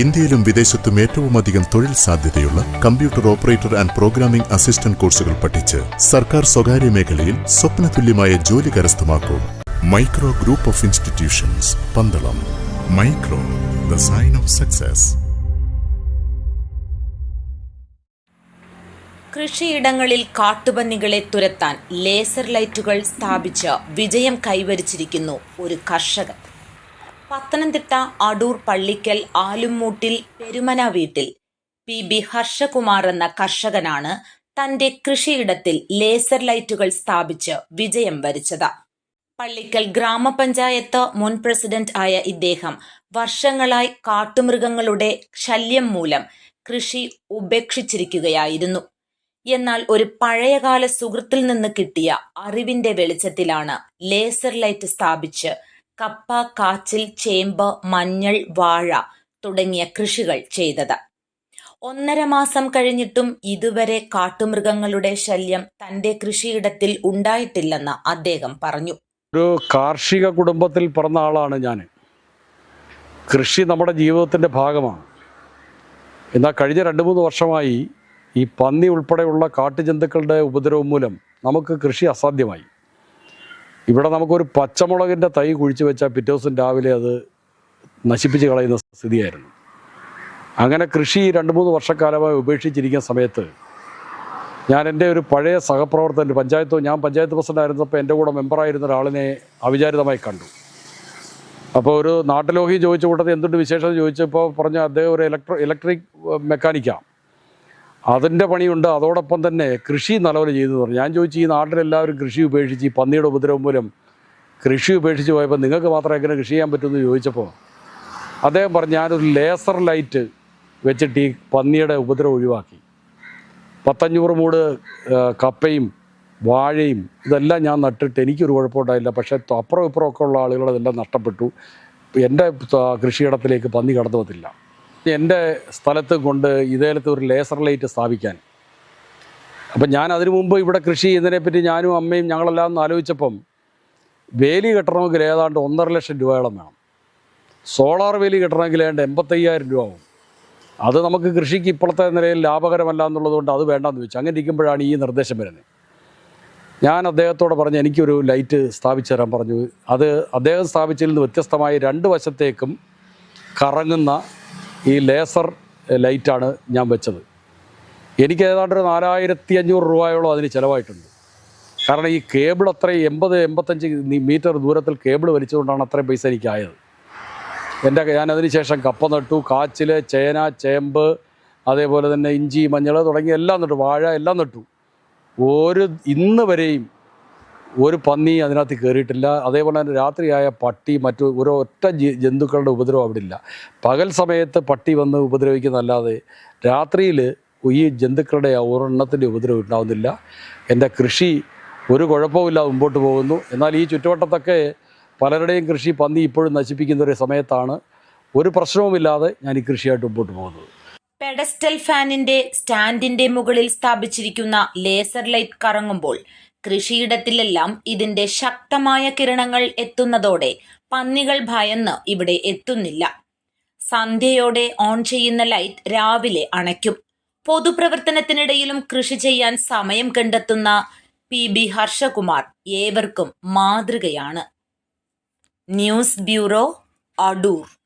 ഇന്ത്യയിലും വിദേശത്തും ഏറ്റവും അധികം തൊഴിൽ സാധ്യതയുള്ള computer operator and programming assistant കോഴ്സുകൾ പഠിച്ച് സർക്കാർ സ്വകാര്യ മേഖലയിൽ സ്വപ്നതുല്യമായ ജോലി കരസ്ഥമാക്കൂ. Micro group of institutions Pandalam. Micro the sign of success. കൃഷിയിടങ്ങളിൽ കാട്ടുപന്നികളെ തുരത്താൻ ലേസർ ലൈറ്റുകൾ സ്ഥാപിച്ച് വിജയം കൈവരിച്ചിരിക്കുന്നു ഒരു കർഷകൻ. പത്തനംതിട്ട അടൂർ പള്ളിക്കൽ ആലുംമൂട്ടിൽ പെരുമന വീട്ടിൽ പി ബി ഹർഷകുമാർ എന്ന കർഷകനാണ് തന്റെ കൃഷിയിടത്തിൽ ലേസർ ലൈറ്റുകൾ സ്ഥാപിച്ച് വിജയം വരിച്ചത്. പള്ളിക്കൽ ഗ്രാമപഞ്ചായത്ത് മുൻ പ്രസിഡന്റ് ആയ ഇദ്ദേഹം വർഷങ്ങളായി കാട്ടുമൃഗങ്ങളുടെ ശല്യം മൂലം കൃഷി ഉപേക്ഷിച്ചിരിക്കുകയായിരുന്നു. എന്നാൽ ഒരു പഴയകാല സുഹൃത്തിൽ നിന്ന് കിട്ടിയ അറിവിന്റെ വെളിച്ചത്തിലാണ് ലേസർ ലൈറ്റ് സ്ഥാപിച്ച് കപ്പ കാച്ചിൽ ചേമ്പ് മഞ്ഞൾ വാഴ തുടങ്ങിയ കൃഷികൾ ചെയ്തത്. ഒന്നര മാസം കഴിഞ്ഞിട്ടും ഇതുവരെ കാട്ടുമൃഗങ്ങളുടെ ശല്യം തന്റെ കൃഷിയിടത്തിൽ ഉണ്ടായിട്ടില്ലെന്ന് അദ്ദേഹം പറഞ്ഞു. ഒരു കാർഷിക കുടുംബത്തിൽ പിറന്ന ആളാണ് ഞാൻ. കൃഷി നമ്മുടെ ജീവിതത്തിന്റെ ഭാഗമാണ്. എന്നാൽ കഴിഞ്ഞ രണ്ട് മൂന്ന് വർഷമായി ഈ പന്നി ഉൾപ്പെടെയുള്ള കാട്ടുജന്തുക്കളുടെ ഉപദ്രവം മൂലം നമുക്ക് കൃഷി അസാധ്യമായി. ഇവിടെ നമുക്കൊരു പച്ചമുളകിന്റെ തൈ കുഴിച്ചു വെച്ചാൽ പിറ്റേ ദിവസം രാവിലെ അത് നശിപ്പിച്ച് കളയുന്ന സ്ഥിതിയായിരുന്നു. അങ്ങനെ കൃഷി രണ്ട് മൂന്ന് വർഷക്കാലമായി ഉപേക്ഷിച്ചിരിക്കുന്ന സമയത്ത് ഞാൻ എന്റെ ഒരു പഴയ സഹപ്രവർത്തകൻ പഞ്ചായത്ത് ഞാൻ പഞ്ചായത്ത് പ്രസിഡന്റ് ആയിരുന്നപ്പോൾ എന്റെ കൂടെ മെമ്പറായിരുന്ന ഒരാളിനെ അവിചാരിതമായി കണ്ടു. അപ്പോൾ ഒരു നാട്ടിലോഹി ചോദിച്ച കൂട്ടത്തിൽ എന്തുണ്ട് വിശേഷം ചോദിച്ചപ്പോൾ പറഞ്ഞ അദ്ദേഹം ഒരു ഇലക്ട്രോ ഇലക്ട്രിക് മെക്കാനിക്കാണ് അതിന്റെ പണിയുണ്ട്. അതോടൊപ്പം തന്നെ കൃഷി നല്ലപോലെ ചെയ്തു പറഞ്ഞു ഞാൻ ചോദിച്ചു ഈ നാട്ടിലെല്ലാവരും കൃഷി ഉപേക്ഷിച്ച് ഈ പന്നിയുടെ ഉപദ്രവം മൂലം കൃഷി ഉപേക്ഷിച്ച് പോയപ്പോൾ നിങ്ങൾക്ക് മാത്രം എങ്ങനെ കൃഷി ചെയ്യാൻ പറ്റുമെന്ന് ചോദിച്ചപ്പോൾ അദ്ദേഹം പറഞ്ഞു ഞാനൊരു ലേസർ ലൈറ്റ് വെച്ചിട്ട് ഈ പന്നിയുടെ ഉപദ്രവം ഒഴിവാക്കി. പത്തഞ്ഞൂറ് മൂട് കപ്പയും വാഴയും ഇതെല്ലാം ഞാൻ നട്ടിട്ട് എനിക്കൊരു കുഴപ്പമുണ്ടായില്ല. പക്ഷേ അപ്പുറം ഇപ്പുറമൊക്കെ ഉള്ള ആളുകളതെല്ലാം നഷ്ടപ്പെട്ടു. എന്റെ കൃഷിയിടത്തിലേക്ക് പന്നി കടന്നു വന്നില്ല. എന്റെ സ്ഥലത്ത് കൊണ്ട് ഇതേലത്ത് ഒരു ലേസർ ലൈറ്റ് സ്ഥാപിക്കാൻ. അപ്പം ഞാൻ അതിനു മുമ്പ് ഇവിടെ കൃഷി ചെയ്യുന്നതിനെപ്പറ്റി ഞാനും അമ്മയും ഞങ്ങളെല്ലാം ഒന്ന് ആലോചിച്ചപ്പം വേലി കെട്ടണമെങ്കിൽ ഏതാണ്ട് ഒന്നര ലക്ഷം രൂപയോളം വേണം സോളാർ വേലി കെട്ടണമെങ്കിൽ ഏതാണ്ട് എൺപത്തയ്യായിരം രൂപ ആവും. അത് നമുക്ക് കൃഷിക്ക് ഇപ്പോഴത്തെ നിലയിൽ ലാഭകരമല്ല എന്നുള്ളതുകൊണ്ട് അത് വേണ്ടെന്ന് വെച്ചു. അങ്ങനെ ഇരിക്കുമ്പോഴാണ് ഈ നിർദ്ദേശം വരുന്നത്. ഞാൻ അദ്ദേഹത്തോട് പറഞ്ഞു എനിക്കൊരു ലൈറ്റ് സ്ഥാപിച്ചു തരാൻ പറഞ്ഞു. അത് അദ്ദേഹം സ്ഥാപിച്ചതിൽ നിന്ന് വ്യത്യസ്തമായി രണ്ട് വശത്തേക്കും കറങ്ങുന്ന ഈ ലേസർ ലൈറ്റാണ് ഞാൻ വെച്ചത്. എനിക്ക് ഏതാണ്ട് ഒരു നാലായിരത്തി അഞ്ഞൂറ് രൂപയോളം അതിന് ചിലവായിട്ടുണ്ട്. കാരണം ഈ കേബിൾ അത്രയും എൺപത് എൺപത്തഞ്ച് മീറ്റർ ദൂരത്തിൽ കേബിൾ വലിച്ചുകൊണ്ടാണ് അത്രയും പൈസ എനിക്കായത്. എന്റെ ഞാനതിന് ശേഷം കപ്പ നട്ടു കാച്ചിൽ ചേന ചേമ്പ് അതേപോലെ തന്നെ ഇഞ്ചി മഞ്ഞൾ തുടങ്ങിയ എല്ലാം നട്ടു വാഴ എല്ലാം നട്ടു. ഒരു ഇന്ന് വരെയും ഒരു പന്നി അതിനകത്ത് കയറിയിട്ടില്ല. അതേപോലെ തന്നെ രാത്രിയായ പട്ടി മറ്റു ഒരു ഒറ്റ ജി- ജന്തുക്കളുടെ ഉപദ്രവം അവിടെ ഇല്ല. പകൽ സമയത്ത് പട്ടി വന്ന് ഉപദ്രവിക്കുന്നതല്ലാതെ രാത്രിയിൽ ഈ ജന്തുക്കളുടെ ഒരെണ്ണത്തിന്റെ ഉപദ്രവം ഉണ്ടാവുന്നില്ല. എന്റെ കൃഷി ഒരു കുഴപ്പമില്ലാതെ മുമ്പോട്ട് പോകുന്നു. എന്നാൽ ഈ ചുറ്റുവട്ടത്തൊക്കെ പലരുടെയും കൃഷി പന്നി ഇപ്പോഴും നശിപ്പിക്കുന്ന ഒരു സമയത്താണ്. ഒരു പ്രശ്നവുമില്ലാതെ ഞാൻ ഈ കൃഷിയായിട്ട് മുമ്പോട്ട് പോകുന്നത്. പെഡസ്റ്റൽ ഫാനിന്റെ സ്റ്റാൻഡിന്റെ മുകളിൽ സ്ഥാപിച്ചിരിക്കുന്ന ലേസർ ലൈറ്റ് കറങ്ങുമ്പോൾ കൃഷിയിടത്തിലെല്ലാം ഇതിന്റെ ശക്തമായ കിരണങ്ങൾ എത്തുന്നതോടെ പന്നികൾ ഭയന്ന് ഇവിടെ എത്തുന്നില്ല. സന്ധ്യയോടെ ഓൺ ചെയ്യുന്ന ലൈറ്റ് രാവിലെ അണയ്ക്കും. പൊതുപ്രവർത്തനത്തിനിടയിലും കൃഷി ചെയ്യാൻ സമയം കണ്ടെത്തുന്ന പി ബി ഹർഷകുമാർ ഏവർക്കും മാതൃകയാണ്. News bureau Adoor.